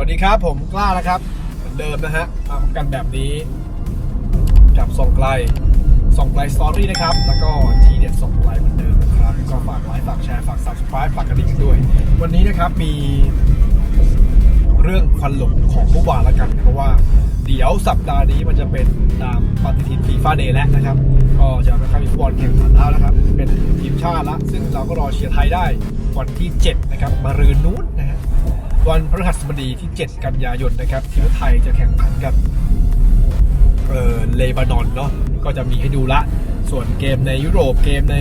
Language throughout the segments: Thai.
วัสดีครับผมกล้านะครับเหมือนเดิมนะฮะมาพบกันแบบนี้กับส่องไกลส่องไกลสตอรี่นะครับ แล้วก็ทีเด็ดส่องไกลเหมือนเดิมนะครับก็ฝากไลค์ฝากแชร์ฝาก subscribe ฝากกระดิ่งด้วย วันนี้นะครับมีเรื่องควันหลงของเมื่อวานละกัน เพราะว่าเดี๋ยวสัปดาห์นี้มันจะเป็นตามปฏิทินฟีฟ่าเดย์แล้วนะครับ ก็จะไม่ค่อยมีฟุตบอลแข่งขันแล้วนะครับ เป็นทีมชาติละ ซึ่งเราก็รอเชียร์ไทยได้วันที่ 7 นะครับ มารืนนู้นนะฮะ วันพฤหัสบดีที่ 7 กันยายนนะครับทีมไทยจะแข่งขันกับเออเลบานอนเนาะก็จะมีให้ดูละ ส่วนเกมในยุโรปเกมใน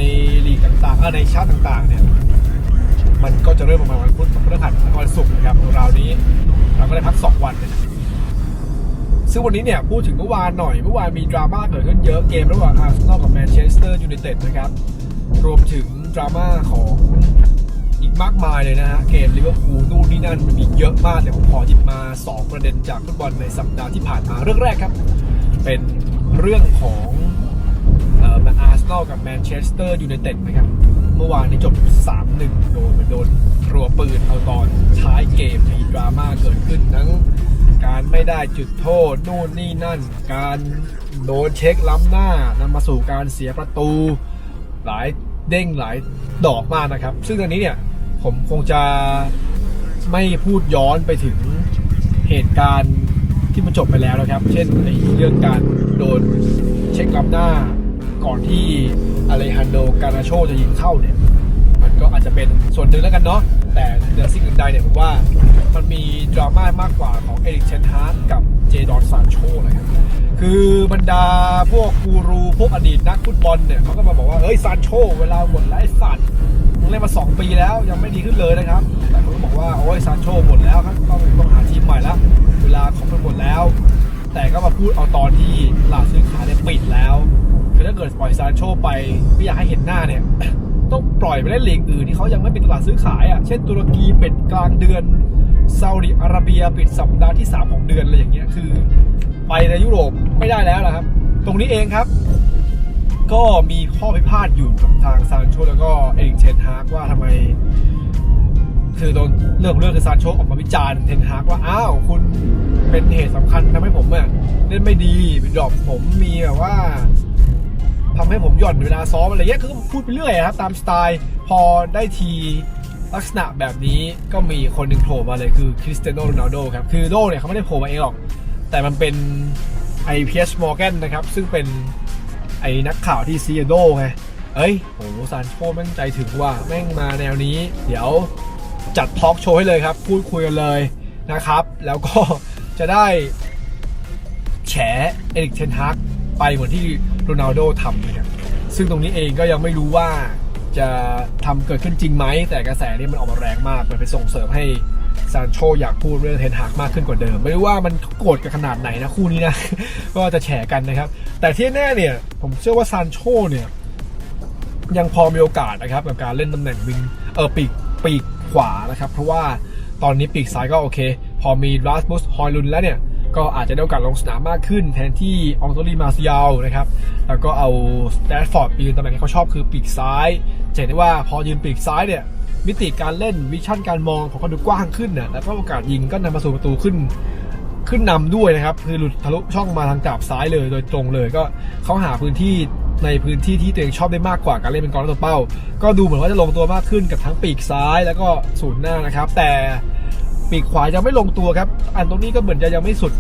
ลีกต่างๆออในชาติต่างๆเนี่ยมันก็จะเริ่มประมาณวันพุธพฤหัสวันศุกร์นะครับราวนี้เราก็ได้พัก 2 วันนะครับซึ่งวันนี้เนี่ยพูดถึงเมื่อวานหน่อยเมื่อวานมีดราม่าเกิดขึ้นเยอะเกมระหว่างอาร์เซนอลกับแมนเชสเตอร์ยูไนเต็ดนะครับรวมถึงดราม่าของ มากมายเลยนะฮะ เกมลิเวอร์พูลนู่นนี่นั่นมันมีเยอะมากเดี๋ยวผมขอหยิบมา 2 ประเด็นจากฟุตบอลในสัปดาห์ที่ผ่านมาเรื่องแรกครับ เป็นเรื่องของเอ่ออาร์เซนอลกับแมนเชสเตอร์ยูไนเต็ดนะครับ เมื่อวานนี้จบ 3-1 โดนโดนรัวปืนเอาตอนท้ายเกมมีดราม่าเกิดขึ้นทั้งการไม่ได้จุดโทษนู่นนี่นั่น การโดนเช็คล้ำหน้านำมาสู่การเสียประตู หลายเด้งหลายดอกมากนะครับ ซึ่งตอนนี้เนี่ย ผมคงจะไม่พูดย้อนไปถึงเหตุการณ์ที่มันจบไปแล้วนะครับ เช่นในเรื่องการโดนเช็คล้ำหน้าก่อนที่อเลฮันโดการาโชจะยิงเข้าเนี่ย มันก็อาจจะเป็นส่วนหนึ่งแล้วกันเนาะแต่เหนือสิ่งอื่นใดเนี่ยผมว่ามันมีดราม่ามากกว่าของเอริกเชนฮาร์ดกับเจดอนซานโชนะครับคือบรรดาพวกกูรู พวกอดีตนักฟุตบอลเนี่ยเขาก็มาบอกว่า เฮ้ยซานโชเวลาหมดแล้วไอ้สัตว์ เล่นมา 2 ปีแล้วยังไม่ดีขึ้นเลยนะครับแต่คนก็บอกว่าโอ้ยซานโชหมดแล้วครับต้องต้องหาทีมใหม่แล้วเวลาของมันหมดแล้ว แต่ก็มาพูดเอาตอนที่ตลาดซื้อขายเนี่ยปิดแล้วคือถ้าเกิดปล่อยซานโชไปไม่อยากให้เห็นหน้าเนี่ยต้องปล่อยไปเล่นลีกอื่นที่เขายังไม่ปิดตลาดซื้อขายอะเช่นตุรกีปิดกลางเดือนซาอุดิอาระเบียปิดสัปดาห์ที่3ของเดือนอะไรอย่างเงี้ยคือ ไปในยุโรปไม่ได้แล้วนะครับ ตรงนี้เองครับ ก็มีข้อพิพาทอยู่กับทางซานโชแล้วก็เอริกเทนฮากว่าทำไม คือโดนเรื่องของเรื่องคือซานโชออกมาวิจารณ์เทนฮากว่าอ้าวคุณเป็นเหตุสำคัญทำให้ผมเล่นไม่ดีเป็นดรอปผมมีแบบว่าทำให้ผมหย่อนเวลาซ้อมอะไรเงี้ยคือพูดไปเรื่อยครับตามสไตล์พอได้ทีลักษณะแบบนี้ก็มีคนหนึ่งโผล่มาเลยคือคริสเตียโนโรนัลโดครับ คือโดเนี่ยเขาไม่ได้โผล่มาเองหรอก แต่มันเป็นไอพีเอสมอร์แกนนะครับ ซึ่งเป็น ไอ้นักข่าวที่ซีโดไง เอ้ยโหซานโชแม่งใจถึงว่าแม่งมาแนวนี้ เดี๋ยวจัดทอล์กโชว์ให้เลยครับ พูดคุยกันเลยนะครับ แล้วก็จะได้แฉเอริกเทนฮากไปเหมือนที่โรนัลโดทำนะครับซึ่งตรงนี้เองก็ยังไม่รู้ว่าจะทำเกิดขึ้นจริงไหม แต่กระแสนี่มันออกมาแรงมากมันไปส่งเสริมให้ ซานโชอยากพูดเรื่องเทนฮากมากขึ้นกว่าเดิม ไม่รู้ว่ามันโกรธกันขนาดไหนนะคู่นี้นะ ก็จะแฉกันนะครับ แต่ที่แน่เนี่ย ผมเชื่อว่าซานโชเนี่ยยังพอมีโอกาสนะครับกับการเล่นตำแหน่งวิงเออปีกปีกขวานะครับ เพราะว่าตอนนี้ปีกซ้ายก็โอเค พอมีลาสมุสฮอยลุนแล้วเนี่ย ก็อาจจะได้โอกาสลงสนามมากขึ้น แทนที่อองโตลีมาซิยาลนะครับ แล้วก็เอาสแตทฟอร์ดปยืนตำแหน่งที่เขาชอบคือปีกซ้ายจะเห็นได้ว่าพอยืนปีกซ้ายเนี่ย มิติการเล่นวิชั่นการมองของเขาดูกว้างขึ้นน่ะแล้วก็โอกาสยิงก็นำมาสู่ประตูขึ้น ขึ้นนำด้วยนะครับ คือหลุดทะลุช่องมาทางกราบซ้ายเลย โดยตรงเลยก็เขาหาพื้นที่ในพื้นที่ที่ตัวเองชอบได้มากกว่าการเล่นเป็นกองรับตัวเป้า ก็ดูเหมือนว่าจะลงตัวมากขึ้นกับทั้งปีกซ้ายแล้วก็ศูนย์หน้านะครับ แต่ปีกขวายังไม่ลงตัวครับ อันตรงนี้ก็เหมือนจะยังไม่สุด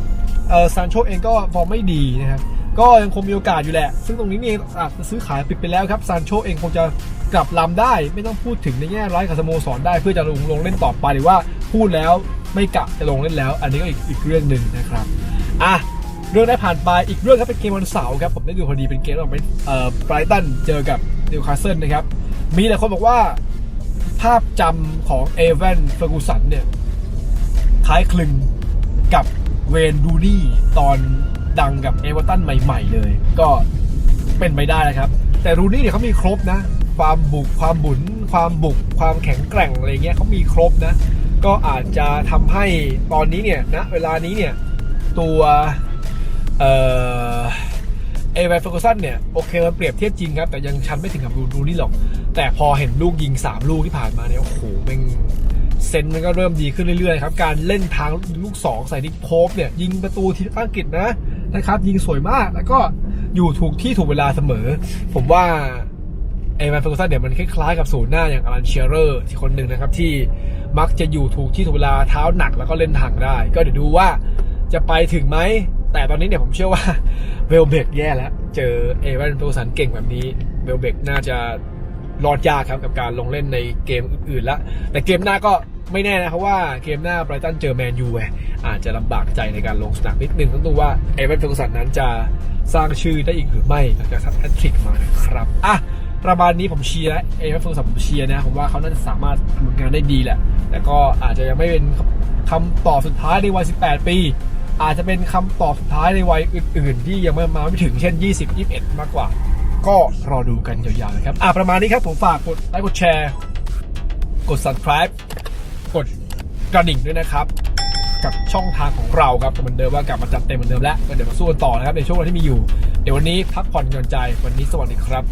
เออซานโชเองก็ฟอร์มไม่ดีนะครับก็ยังคงมีโอกาสอยู่แหละ ซึ่งตรงนี้นี่เองอาจจะซื้อขายปิดไปแล้วครับซานโชเองคงจะ กลับลำได้ ไม่ต้องพูดถึงในแง่ร้ายกับสโมสรได้เพื่อจะลงลงเล่นต่อไปหรือว่าพูดแล้วไม่กะจะลงเล่นแล้ว อันนี้ก็อีกอีกเรื่องหนึ่งนะครับอะเรื่องได้ผ่านไปอีกเรื่องครับเป็นเกมวันเสาร์ครับผมได้ดูพอดีเป็นเกมระหว่างเอ่อไบรตันเจอกับนิวคาสเซิลนะครับ มีหลายคนบอกว่าภาพจำของเอเวนเฟอร์กูสันเนี่ยคล้ายคลึงกับเวนดูนี่ตอนดังกับเอเวอร์ตันใหม่ ๆ เลย ก็เป็นไปได้นะครับ แต่รูนี่เนี่ยเขามีครบนะ ความบุกความบุนความบุก ความแข็งแกร่งอะไรเงี้ยเขามีครบนะ ก็อาจจะทำให้ตอนนี้เนี่ยณเวลานี้เนี่ย ตัวเอ่อเอเวนเฟอร์กูสันเนี่ย โอเคมันเปรียบเทียบจริงครับ แต่ยังชั้นไม่ถึงกับรูนี่หรอก แต่พอเห็นลูกยิง 3 ลูกที่ผ่านมาเนี่ย โอ้โหม่งเซนมันก็เริ่มดีขึ้นเรื่อยๆครับ การเล่นทางลูก 2 ใส่นิกโพบเนี่ย ยิงประตูทีมอังกฤษนะนะครับ ยิงสวยมากแล้วก็อยู่ถูกที่ถูกเวลาเสมอ ผมว่า เอแมนเฟอร์กูสันเนี่ยมันคล้ายๆกับศูนย์หน้าอย่างอลันเชียเรอร์ที่คนหนึ่งนะครับ ที่มักจะอยู่ถูกที่ถูกเวลาเท้าหนักแล้วก็เล่นทางได้ ก็เดี๋ยวดูว่าจะไปถึงไหม แต่ตอนนี้เนี่ยผมเชื่อว่าเวลเบกแย่แล้ว เจอเอแมนเฟอร์กูสันเก่งแบบนี้เวลเบกน่าจะรอดยากครับกับการลงเล่นในเกมอื่นๆแล้วแต่เกมหน้าก็ไม่แน่นะเพราะว่าเกมหน้าไบรตันเจอแมนยูไงอาจจะลำบากใจในการลงสนามนิดนึงต้องดูว่าเอเวนเฟอร์สันนั้นจะสร้างชื่อได้อีกหรือไม่หลังจากทำแฮตทริกมานะครับอะ ประมาณนี้ผมเชียร์เอเวนเฟอร์สันผมเชียร์นะผมว่าเขาน่าจะสามารถทำงานได้ดีแหละแต่ก็อาจจะยังไม่เป็นคำตอบสุดท้ายในวัย 18 ปี อาจจะเป็นคำตอบสุดท้ายในวัยอื่น ๆ ที่ยังไม่มาไม่ถึงเช่น 20 21 มากกว่า ก็รอดูกันยาวๆนะครับอะประมาณนี้ครับผมฝากกดไลค์กดแชร์ กด subscribe กดกระดิ่งด้วยนะครับกับช่องทางของเราครับเหมือนเดิมว่ากลับมาจัดเต็มเหมือนเดิมแล้วก็เดี๋ยวมาสู้กันต่อนะครับในช่วงเวลาที่มีอยู่ เดี๋ยววันนี้พักผ่อนหย่อนใจวันนี้สวัสดีครับ